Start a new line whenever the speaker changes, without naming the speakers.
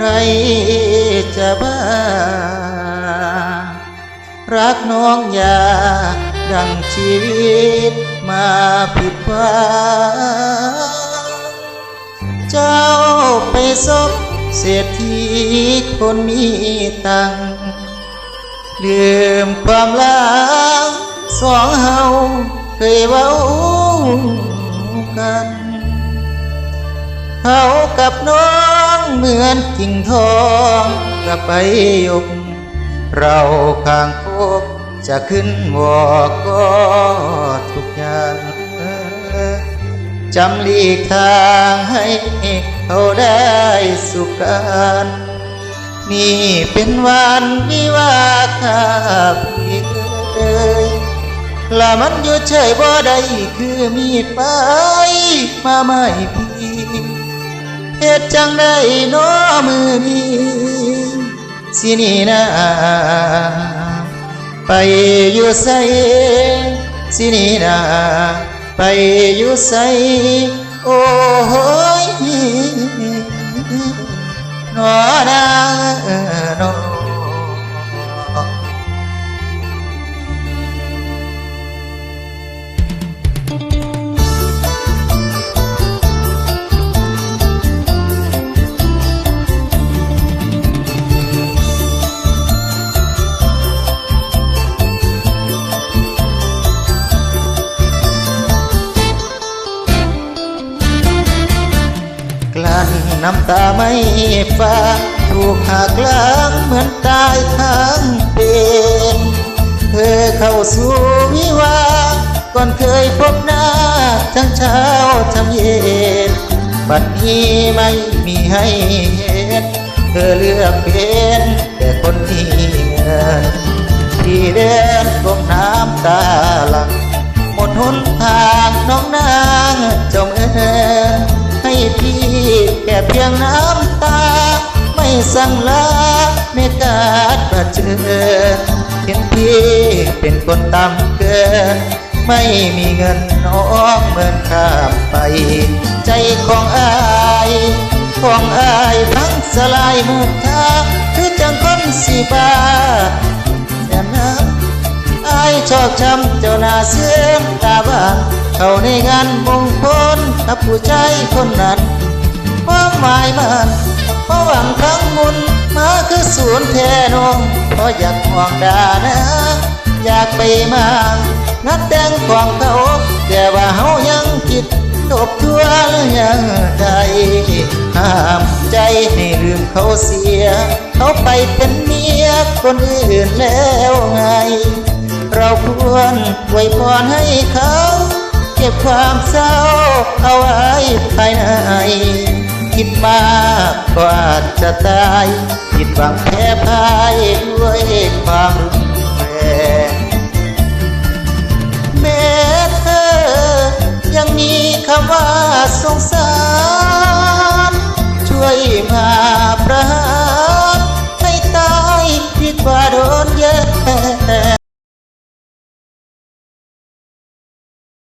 ใครจะบ้า รักน้องอยา ดังชีวิตมาผิดหวังเจ้าไปซบเศรษฐีคนมีตัง ลืมความลังสองเฮาเคยเว้ากันเขากับน้อง เหมือนกิ่งทองกับใบหยกเราข้างพกจะขึ้นวอกก็ทุกอย่างจำลีกทางให้เขาได้สุขกันนี่เป็นวันวิวาคาพี่เอ้ยละมันอยู่เฉยบ่ได้คือมีไปมาไม่พี่ เฮ็ดจังได้น้อมือนี้สินี่นาไปอยู่ไสสินี่นาไปอยู่ไสโอ้ยนอนะ นั้นน้ำตาไม่ฟ้าถูกหักล้างเหมือนตายทั้งเป็นเธอเข้าสู่วิวาก่อนเคยพบหน้าทั้งเช้าทั้งเย็นบัดนี้ไม่มีให้เห็นเธอเลือกเป็นแต่คนที่เงินที่เดินก้มน้า แค่เพียงน้ำตา ไม่สั่งลาในการประเจิญเห็นพี่เป็นคนต่ำเกิน ไม่มีเงินน้องเหมือนข้ามไป ใจของอายของอายพังสลายหมืดทางคือจังคนสีบาแต่น้ำอายชอบช้ำเจ้าหน้าเสื่อมตาบานเข้าในงานมงคลกับผู้ชายคนนั้น ความหมายมันเพราะหวังครั้งมุนมาคือศูนย์แทนองเพราะอยากห่วงดานะ อยากไปมางัดแต่งของเขาแต่ว่าเฮายังคิดทบทวนยังใดห้ามใจให้ลืมเขาเสีย เขาไปเป็นเมียคนอื่นแล้วไง เราควรไว้พรให้เขา เก็บความเศร้าเอาไว้ภายใน คิดมากกว่าจะตายผิดหวังแพ้พ่ายด้วยความรุนแรงแม้